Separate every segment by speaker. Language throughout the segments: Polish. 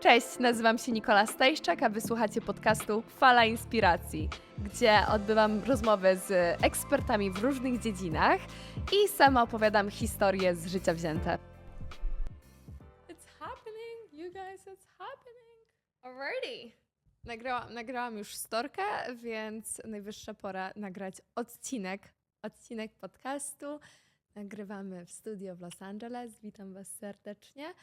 Speaker 1: Cześć, nazywam się Nikola Stajszczak, a wysłuchacie podcastu Fala Inspiracji, gdzie odbywam rozmowy z ekspertami w różnych dziedzinach i sama opowiadam historie z życia wzięte. It's happening, you guys, it's happening. Already. Nagrałam, nagrałam już storkę, więc najwyższa pora nagrać odcinek, odcinek podcastu. Nagrywamy w studio w Los Angeles. Witam Was serdecznie.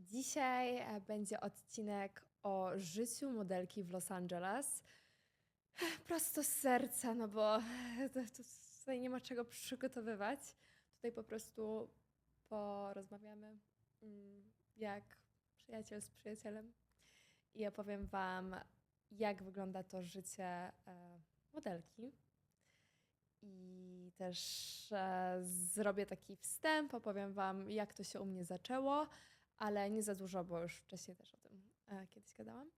Speaker 1: Dzisiaj e, będzie odcinek o życiu modelki w Los Angeles. Prosto z serca, no bo to tutaj nie ma czego przygotowywać. Tutaj po prostu porozmawiamy mm, jak przyjaciel z przyjacielem i opowiem Wam, jak wygląda to życie e, modelki. I też e, zrobię taki wstęp, opowiem Wam, jak to się u mnie zaczęło, ale nie za dużo, bo już wcześniej też o tym e, kiedyś gadałam.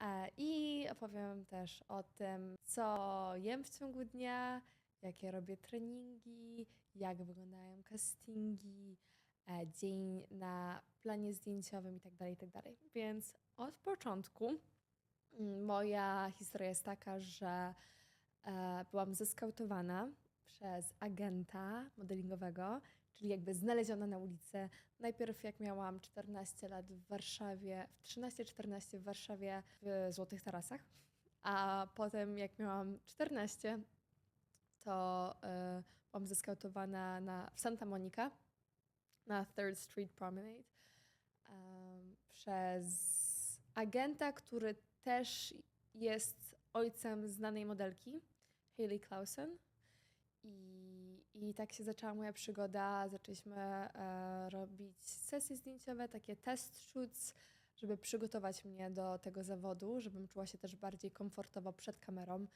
Speaker 1: E, I opowiem też o tym, co jem w ciągu dnia, jakie robię treningi, jak wyglądają castingi, e, dzień na planie zdjęciowym itd. itd. Więc od początku mm, moja historia jest taka, że byłam zeskautowana przez agenta modelingowego, czyli jakby znaleziona na ulicy. Najpierw jak miałam 14 lat w Warszawie, w 13-14 w Warszawie w Złotych Tarasach, a potem jak miałam 14, to y, byłam zeskautowana na, w Santa Monica na Third Street Promenade em, przez agenta, który też jest ojcem znanej modelki, Hayley Clausen. I, I tak się zaczęła moja przygoda. Zaczęliśmy e, robić sesje zdjęciowe, takie test shoots, żeby przygotować mnie do tego zawodu, żebym czuła się też bardziej komfortowo przed kamerą.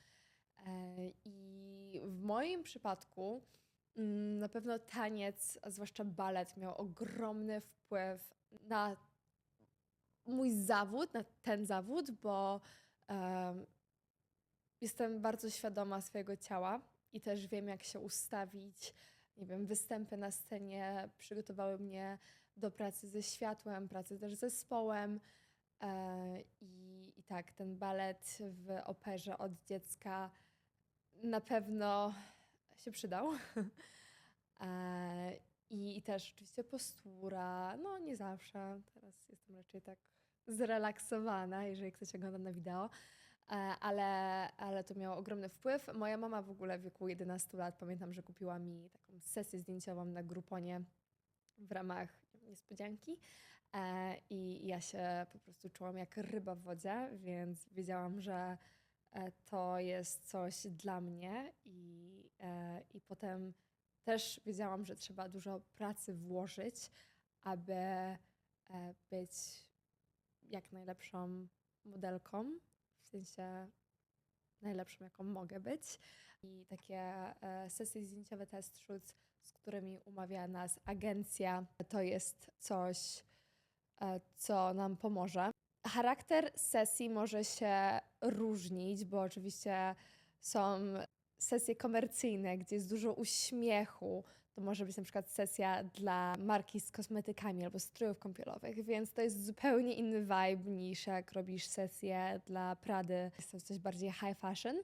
Speaker 1: E, I w moim przypadku mm, na pewno taniec, a zwłaszcza balet, miał ogromny wpływ na mój zawód, na ten zawód, bo em, jestem bardzo świadoma swojego ciała i też wiem, jak się ustawić. Nie wiem, występy na scenie przygotowały mnie do pracy ze światłem, pracy też z zespołem. E, I, I tak, ten balet w operze od dziecka na pewno się przydał. E, I, I też oczywiście postura, no nie zawsze. Teraz jestem raczej tak zrelaksowana, jeżeli ktoś ogląda na wideo, ale, ale to miało ogromny wpływ. Moja mama w ogóle w wieku 11 lat, pamiętam, że kupiła mi taką sesję zdjęciową na Gruponie w ramach niespodzianki. E, I ja się po prostu czułam jak ryba w wodzie, więc wiedziałam, że e, to jest coś dla mnie i, e, i potem też wiedziałam, że trzeba dużo pracy włożyć, aby e, być jak najlepszą modelką, sensie najlepszą, jaką mogę być. I takie e, sesje zdjęciowe, test shoots, z którymi umawia nas agencja, to jest coś, e, co nam pomoże. Charakter sesji może się różnić, bo oczywiście są sesje komercyjne, gdzie jest dużo uśmiechu. To może być na przykład sesja dla marki z kosmetykami albo strojów kąpielowych, więc to jest zupełnie inny vibe niż jak robisz sesję dla Prady. Jest to coś bardziej high fashion.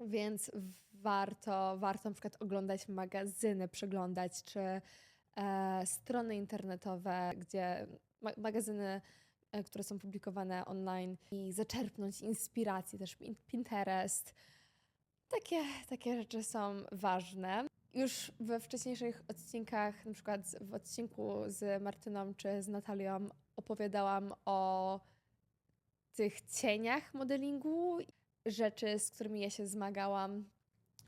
Speaker 1: Więc warto, warto na przykład oglądać magazyny, przeglądać, czy e, strony internetowe, gdzie ma magazyny, e, które są publikowane online i zaczerpnąć inspiracji, też Pin- Pinterest. Takie, takie rzeczy są ważne. Już we wcześniejszych odcinkach, na przykład w odcinku z Martyną czy z Natalią, opowiadałam o tych cieniach modelingu, rzeczy, z którymi ja się zmagałam,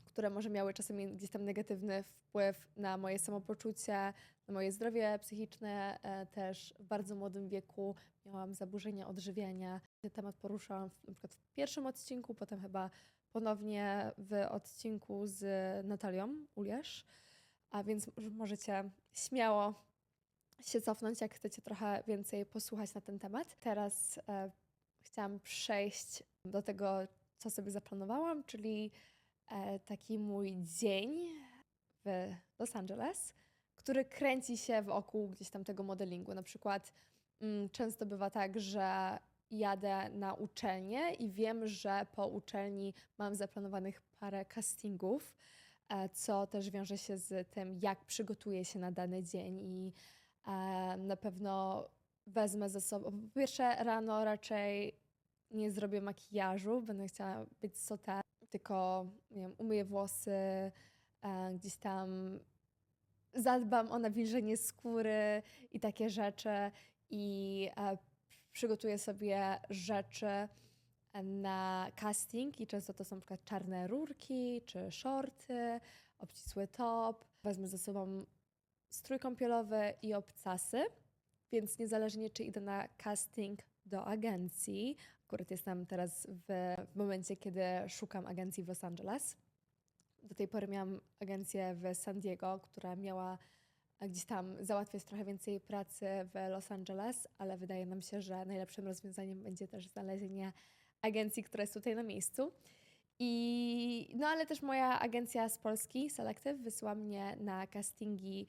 Speaker 1: które może miały czasami gdzieś tam negatywny wpływ na moje samopoczucie, na moje zdrowie psychiczne. E, też w bardzo młodym wieku miałam zaburzenia odżywiania. Ten temat poruszałam na przykład w pierwszym odcinku, potem chyba ponownie w odcinku z Natalią Uliesz. A więc może- możecie śmiało się cofnąć, jak chcecie trochę więcej posłuchać na ten temat. Teraz e, chciałam przejść do tego, co sobie zaplanowałam, czyli e, taki mój dzień w Los Angeles, który kręci się wokół gdzieś tam tego modelingu. Na przykład mm, często bywa tak, że jadę na uczelnię i wiem, że po uczelni mam zaplanowanych parę castingów, e, co też wiąże się z tym, jak przygotuję się na dany dzień i e, na pewno wezmę ze sobą. Po pierwsze, rano raczej nie zrobię makijażu, będę chciała być sotę, tylko nie wiem, umyję włosy, e, gdzieś tam zadbam o nawilżenie skóry i takie rzeczy i przygotuję sobie rzeczy na casting i często to są przykład czarne rurki czy shorty, obcisły top. Wezmę ze sobą strój kąpielowy i obcasy, więc niezależnie czy idę na casting do agencji, akurat jestem teraz w, w momencie, kiedy szukam agencji w Los Angeles. Do tej pory miałam agencję w San Diego, która miała gdzieś tam załatwiać trochę więcej pracy w Los Angeles, ale wydaje nam się, że najlepszym rozwiązaniem będzie też znalezienie agencji, która jest tutaj na miejscu. I no ale też moja agencja z Polski, Selective, wysyła mnie na castingi,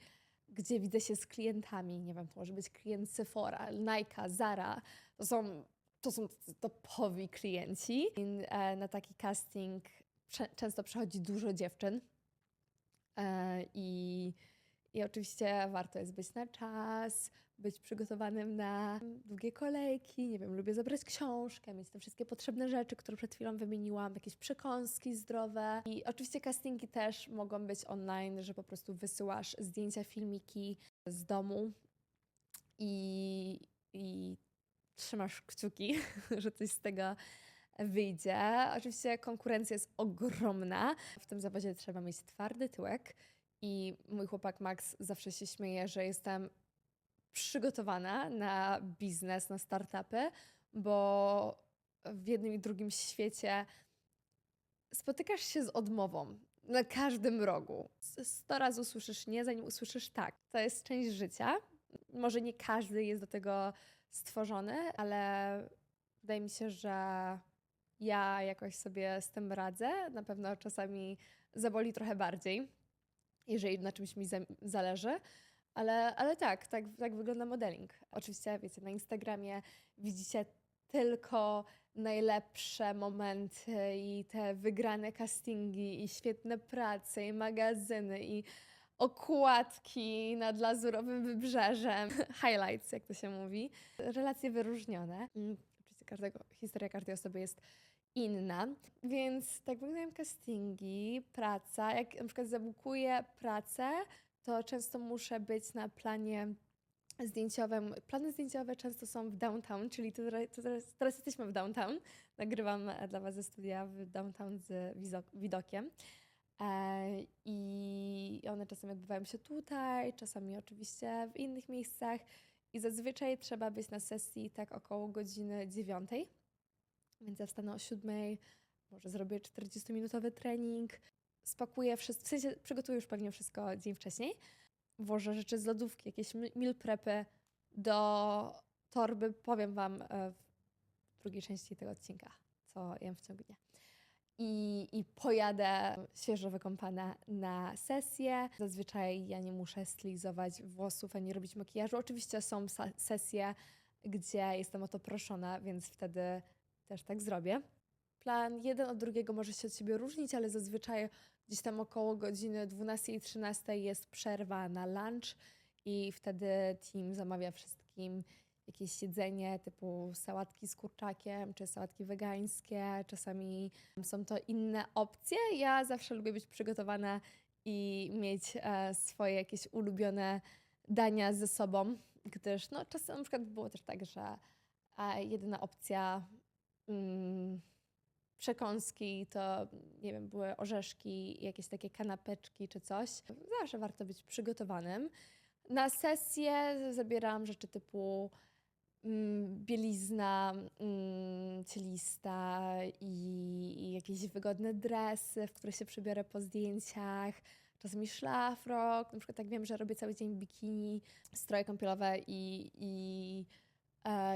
Speaker 1: gdzie widzę się z klientami. Nie wiem, to może być klient Sephora, Nike, Zara. To są, to są topowi klienci. I, e, na taki casting często przychodzi dużo dziewczyn. E, I, I oczywiście warto jest być na czas, być przygotowanym na długie kolejki. Nie wiem, lubię zabrać książkę, mieć te wszystkie potrzebne rzeczy, które przed chwilą wymieniłam, jakieś przekąski zdrowe. I oczywiście castingi też mogą być online, że po prostu wysyłasz zdjęcia, filmiki z domu i, i trzymasz kciuki, że coś z tego wyjdzie. Oczywiście konkurencja jest ogromna. W tym zawodzie trzeba mieć twardy tyłek i mój chłopak Max zawsze się śmieje, że jestem przygotowana na biznes, na startupy, bo w jednym i drugim świecie spotykasz się z odmową na każdym rogu. Sto razy usłyszysz nie, zanim usłyszysz tak. To jest część życia. Może nie każdy jest do tego stworzony, ale wydaje mi się, że ja jakoś sobie z tym radzę. Na pewno czasami zaboli trochę bardziej, jeżeli na czymś mi za- zależy. Ale, ale tak, tak, tak wygląda modeling. Oczywiście, wiecie, na Instagramie widzicie tylko najlepsze momenty i te wygrane castingi i świetne prace i magazyny i okładki nad lazurowym wybrzeżem. Highlights, jak to się mówi. Relacje wyróżnione. Mm, Oczywiście każdego, historia każdej osoby jest inna, więc tak wyglądają castingi, praca. Jak na przykład zabukuję pracę, to często muszę być na planie zdjęciowym. Plany zdjęciowe często są w downtown, czyli to, to teraz, teraz jesteśmy w downtown. Nagrywam e, dla Was ze studia w downtown z widokiem. E, I one czasami odbywają się tutaj, czasami oczywiście w innych miejscach. I zazwyczaj trzeba być na sesji tak około godziny dziewiątej. Więc ja wstanę o siódmej, może zrobię 40-minutowy trening, spakuję wszystko, w sensie przygotuję już pewnie wszystko dzień wcześniej. Włożę rzeczy z lodówki, jakieś meal prepy do torby. Powiem Wam e, w drugiej części tego odcinka, co jem w ciągu dnia. I, I pojadę świeżo wykąpana na sesję. Zazwyczaj ja nie muszę stylizować włosów ani robić makijażu. Oczywiście są sesje, gdzie jestem o to proszona, więc wtedy też tak zrobię. Plan jeden od drugiego może się od siebie różnić, ale zazwyczaj gdzieś tam około godziny 12 i 13 jest przerwa na lunch i wtedy team zamawia wszystkim jakieś jedzenie typu sałatki z kurczakiem czy sałatki wegańskie. Czasami są to inne opcje. Ja zawsze lubię być przygotowana i mieć e, swoje jakieś ulubione dania ze sobą, gdyż no, czasem na przykład było też tak, że e, jedyna opcja mm, przekąski to, nie wiem, były orzeszki, jakieś takie kanapeczki czy coś. Zawsze warto być przygotowanym. Na sesję zabieram rzeczy typu mm, bielizna, mm, cielista i, i jakieś wygodne dresy, w które się przebiorę po zdjęciach. Czasami szlafrok, na przykład tak wiem, że robię cały dzień bikini, stroje kąpielowe i, i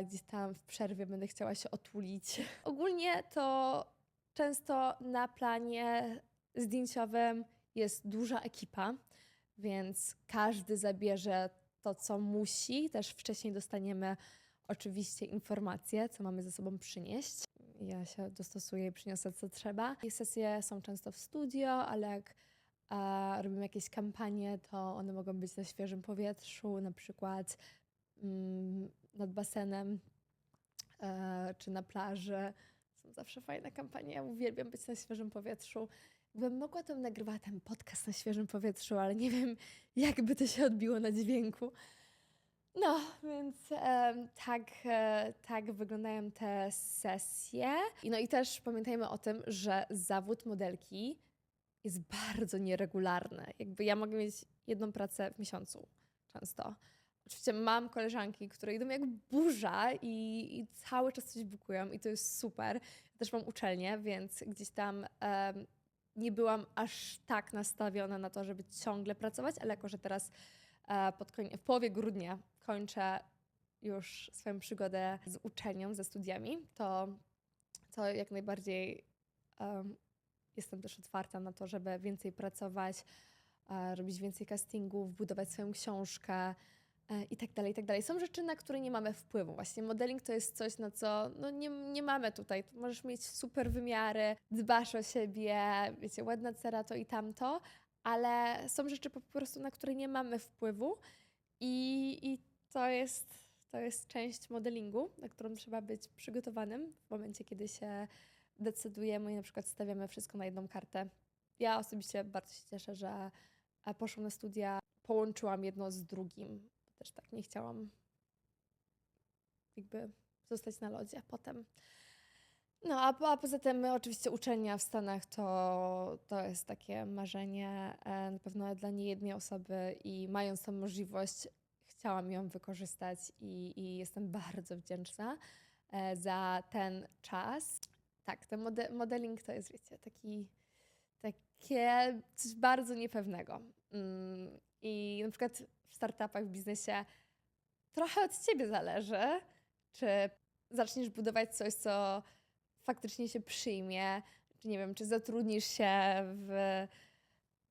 Speaker 1: gdzieś tam w przerwie będę chciała się otulić. Ogólnie to często na planie zdjęciowym jest duża ekipa, więc każdy zabierze to, co musi. Też wcześniej dostaniemy oczywiście informacje, co mamy ze sobą przynieść. Ja się dostosuję i przyniosę co trzeba. Sesje są często w studio, ale jak a, robimy jakieś kampanie, to one mogą być na świeżym powietrzu, na przykład mm, nad basenem e, czy na plaży. Są zawsze fajne kampanie. Ja uwielbiam być na świeżym powietrzu. Gdybym mogła, to bym nagrywała ten podcast na świeżym powietrzu, ale nie wiem, jak by to się odbiło na dźwięku. No, więc em, tak, e, tak wyglądają te sesje. No i też pamiętajmy o tym, że zawód modelki jest bardzo nieregularny. Jakby ja mogę mieć jedną pracę w miesiącu często. Oczywiście mam koleżanki, które idą jak burza i, i cały czas coś bukują i to jest super. Też mam uczelnię, więc gdzieś tam em, nie byłam aż tak nastawiona na to, żeby ciągle pracować, ale jako, że teraz e, w połowie grudnia kończę już swoją przygodę z uczelnią, ze studiami, to, to jak najbardziej em, jestem też otwarta na to, żeby więcej pracować, e, robić więcej castingów, budować swoją książkę i tak dalej, i tak dalej. Są rzeczy, na które nie mamy wpływu. Właśnie modeling to jest coś, na co no, nie, nie mamy tutaj. Tu możesz mieć super wymiary, dbasz o siebie, wiecie, ładna cera to i tamto, ale są rzeczy po prostu, na które nie mamy wpływu i, i to, jest, to jest część modelingu, na którą trzeba być przygotowanym w momencie, kiedy się decydujemy i na przykład stawiamy wszystko na jedną kartę. Ja osobiście bardzo się cieszę, że e, poszłam na studia, połączyłam jedno z drugim. Też tak nie chciałam jakby zostać na lodzie potem. No, a, a poza tym oczywiście uczelnia w Stanach to, to jest takie marzenie e, na pewno dla niejednej osoby i mając tą możliwość chciałam ją wykorzystać i, i jestem bardzo wdzięczna e, za ten czas. Tak, ten mode modeling to jest, wiecie, taki, takie coś bardzo niepewnego. Mm, I na przykład w startupach, w biznesie trochę od ciebie zależy, czy zaczniesz budować coś, co faktycznie się przyjmie, czy nie wiem, czy zatrudnisz się w,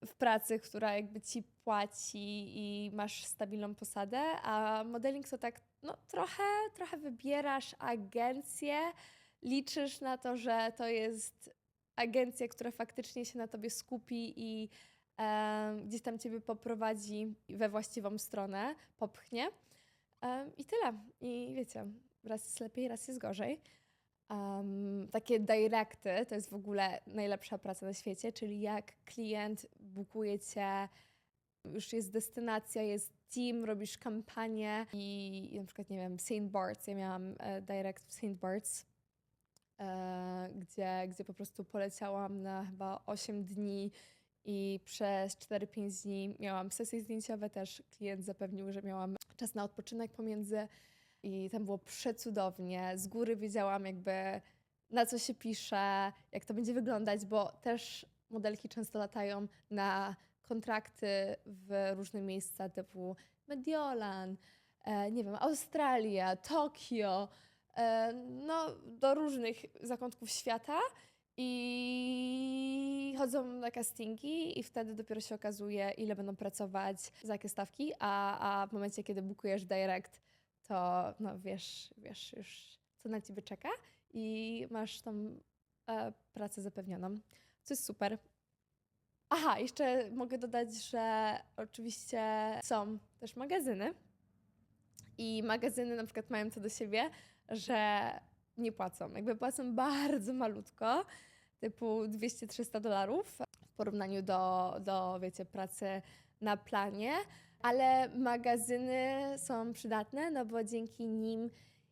Speaker 1: w pracy, która jakby ci płaci i masz stabilną posadę, a modeling to tak, no trochę, trochę wybierasz agencję, liczysz na to, że to jest agencja, która faktycznie się na tobie skupi i em, gdzieś tam ciebie poprowadzi we właściwą stronę, popchnie. I tyle. I wiecie, raz jest lepiej, raz jest gorzej. Um, takie directy to jest w ogóle najlepsza praca na świecie, czyli jak klient bukuje cię, już jest destynacja, jest team, robisz kampanię i na przykład, nie wiem, St. Bart's, ja miałam e, direct w St. Bart's, e, gdzie, gdzie po prostu poleciałam na chyba 8 dni i przez 4-5 dni miałam sesje zdjęciowe też. Klient zapewnił, że miałam czas na odpoczynek pomiędzy i tam było przecudownie. Z góry wiedziałam jakby na co się pisze, jak to będzie wyglądać, bo też modelki często latają na kontrakty w różne miejsca typu Mediolan, e, nie wiem, Australia, Tokio, e, no do różnych zakątków świata i chodzą na castingi i wtedy dopiero się okazuje, ile będą pracować, za jakie stawki, a, a w momencie, kiedy bukujesz direct, to no wiesz, wiesz już, co na ciebie czeka i masz tą e, pracę zapewnioną, co jest super. Aha, jeszcze mogę dodać, że oczywiście są też magazyny i magazyny na przykład mają to do siebie, że nie płacą. Jakby płacą bardzo malutko, typu 200-300 dolarów w porównaniu do, do, wiecie, pracy na planie, ale magazyny są przydatne, no bo dzięki nim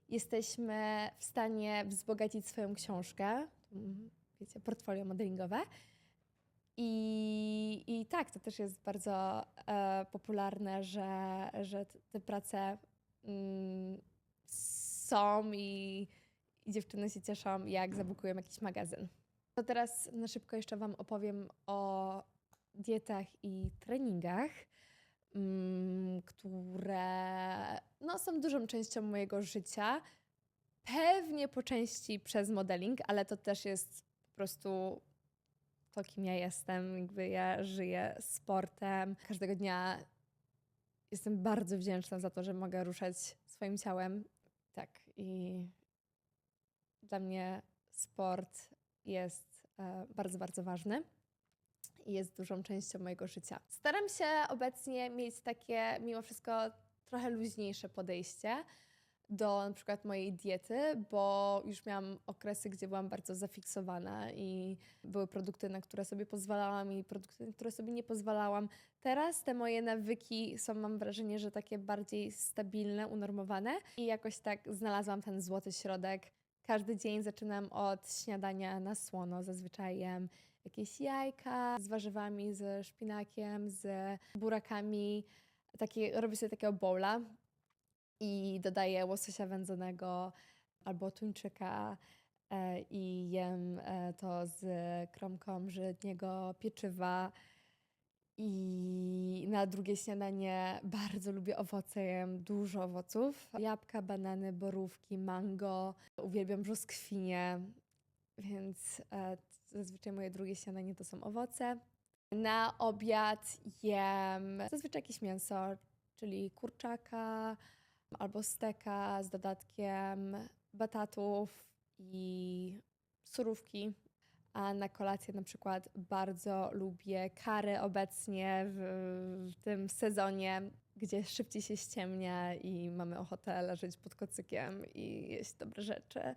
Speaker 1: jesteśmy w stanie wzbogacić swoją książkę, wiecie, portfolio modelingowe. I, I tak, to też jest bardzo e, popularne, że, że te prace mm, są i, i dziewczyny się cieszą, jak zabukują jakiś magazyn. To teraz na szybko jeszcze Wam opowiem o dietach i treningach, mm, które no, są dużą częścią mojego życia. Pewnie po części przez modeling, ale to też jest po prostu to, kim ja jestem. Jakby ja żyję sportem. Każdego dnia jestem bardzo wdzięczna za to, że mogę ruszać swoim ciałem Tak, i dla mnie sport jest e, bardzo, bardzo ważny i jest dużą częścią mojego życia. Staram się obecnie mieć takie, mimo wszystko, trochę luźniejsze podejście do na przykład mojej diety, bo już miałam okresy, gdzie byłam bardzo zafiksowana i były produkty, na które sobie pozwalałam i produkty, na które sobie nie pozwalałam. Teraz te moje nawyki są, mam wrażenie, że takie bardziej stabilne, unormowane i jakoś tak znalazłam ten złoty środek. Każdy dzień zaczynam od śniadania na słono. Zazwyczaj jem jakieś jajka z warzywami, z szpinakiem, z burakami. Taki, robię sobie takiego bowla i dodaję łososia wędzonego albo tuńczyka e, i jem e, to z kromką żytniego pieczywa. I na drugie śniadanie bardzo lubię owoce, jem dużo owoców. Jabłka, banany, borówki, mango. Uwielbiam brzoskwinie, więc e, zazwyczaj moje drugie śniadanie to są owoce. Na obiad jem zazwyczaj jakieś mięso, czyli kurczaka albo steka z dodatkiem batatów i surówki. A na kolację na przykład bardzo lubię kary obecnie w, w tym sezonie, gdzie szybciej się ściemnia i mamy ochotę leżeć pod kocykiem i jeść dobre rzeczy.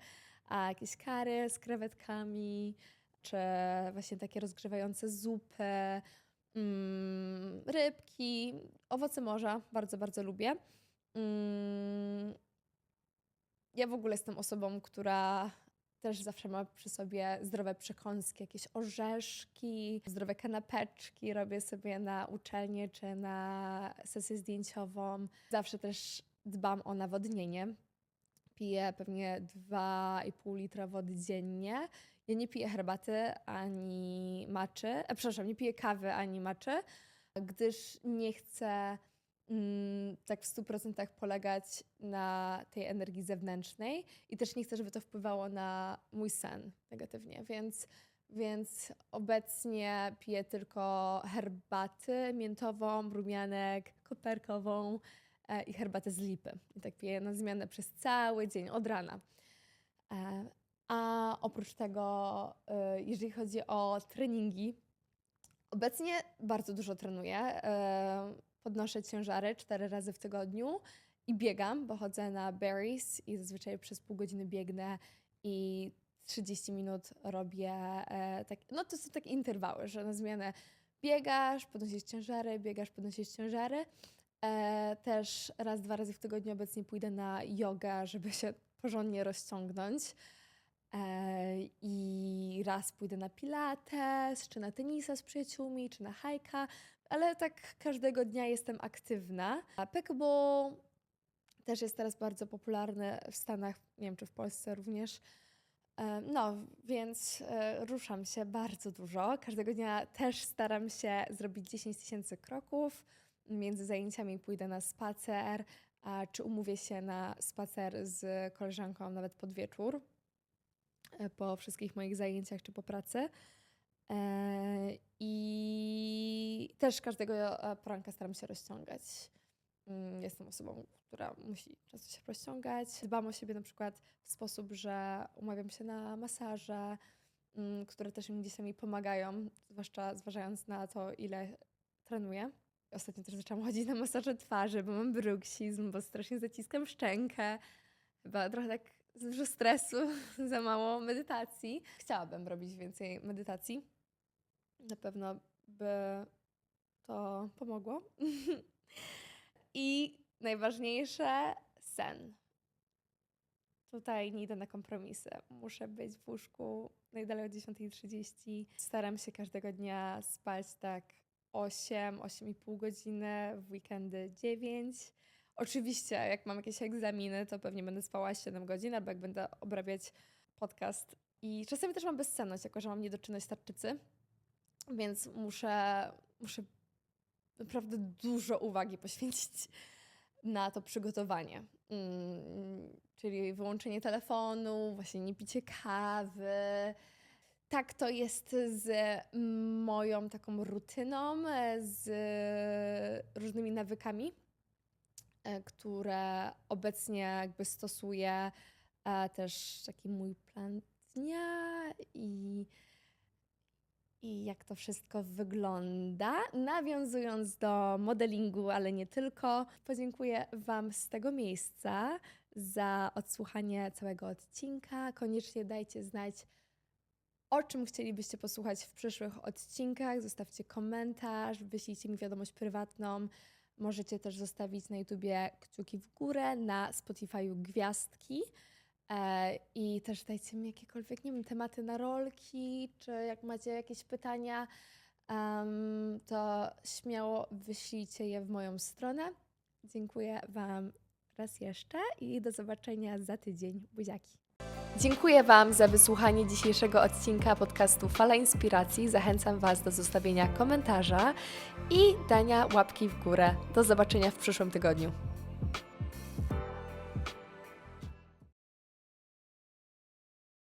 Speaker 1: A jakieś kary z krewetkami, czy właśnie takie rozgrzewające zupy, mm, rybki, owoce morza bardzo, bardzo lubię. Mm, ja w ogóle jestem osobą, która też zawsze ma przy sobie zdrowe przekąski, jakieś orzeszki, zdrowe kanapeczki robię sobie na uczelnię czy na sesję zdjęciową. Zawsze też dbam o nawodnienie. Piję pewnie 2,5 litra wody dziennie. Ja nie piję herbaty ani maczy, e, przepraszam, nie piję kawy ani maczy, gdyż nie chcę tak w 100% polegać na tej energii zewnętrznej i też nie chcę, żeby to wpływało na mój sen negatywnie, więc, więc obecnie piję tylko herbaty miętową, rumianek, koperkową e, i herbatę z lipy. I tak piję na zmianę przez cały dzień, od rana. E, a oprócz tego, e, jeżeli chodzi o treningi, obecnie bardzo dużo trenuję. E, podnoszę ciężary cztery razy w tygodniu i biegam, bo chodzę na berries i zazwyczaj przez pół godziny biegnę i 30 minut robię e, tak, no to są takie interwały, że na zmianę biegasz, podnosisz ciężary, biegasz, podnosisz ciężary. E, też raz, dwa razy w tygodniu obecnie pójdę na jogę, żeby się porządnie rozciągnąć. E, I raz pójdę na pilates, czy na tenisa z przyjaciółmi, czy na hajka, ale tak każdego dnia jestem aktywna. A pickleball też jest teraz bardzo popularny w Stanach, nie wiem czy w Polsce również. No, więc e, ruszam się bardzo dużo. Każdego dnia też staram się zrobić 10 tysięcy kroków. Między zajęciami pójdę na spacer, a czy umówię się na spacer z koleżanką nawet pod wieczór e, po wszystkich moich zajęciach czy po pracy. E, I też każdego e, poranka staram się rozciągać. Mm, Jestem osobą, która musi często się rozciągać. Dbam o siebie na przykład w sposób, że umawiam się na masaże, mm, które też gdzieś mi pomagają, zwłaszcza zważając na to, ile trenuję. Ostatnio też zaczęłam chodzić na masaże twarzy, bo mam bruksizm, bo strasznie zaciskam szczękę. Chyba trochę tak za dużo stresu, za mało medytacji. Chciałabym robić więcej medytacji. Na pewno by to pomogło. I najważniejsze sen. Tutaj nie idę na kompromisy. Muszę być w łóżku najdalej o 10.30. Staram się każdego dnia spać tak 8, 8,5 godziny, w weekendy 9. Oczywiście, jak mam jakieś egzaminy, to pewnie będę spała 7 godzin, albo jak będę obrabiać podcast. I czasami też mam bezsenność, jako że mam niedoczynność tarczycy, więc muszę, muszę naprawdę dużo uwagi poświęcić na to przygotowanie. Mm, czyli wyłączenie telefonu, właśnie nie picie kawy. Tak to jest z moją taką rutyną, z różnymi nawykami. e, które obecnie jakby stosuję e, też taki mój plan dnia i, i jak to wszystko wygląda. Nawiązując do modelingu, ale nie tylko, podziękuję Wam z tego miejsca za odsłuchanie całego odcinka. Koniecznie dajcie znać, o czym chcielibyście posłuchać w przyszłych odcinkach. Zostawcie komentarz, wyślijcie mi wiadomość prywatną. Możecie też zostawić na YouTubie kciuki w górę, na Spotify'u gwiazdki. E, I też dajcie mi jakiekolwiek, nie wiem, tematy na rolki, czy jak macie jakieś pytania, to śmiało wyślijcie je w moją stronę. Dziękuję Wam raz jeszcze i do zobaczenia za tydzień. Buziaki. Dziękuję Wam za wysłuchanie dzisiejszego odcinka podcastu Fala Inspiracji. Zachęcam Was do zostawienia komentarza i dania łapki w górę. Do zobaczenia w przyszłym tygodniu.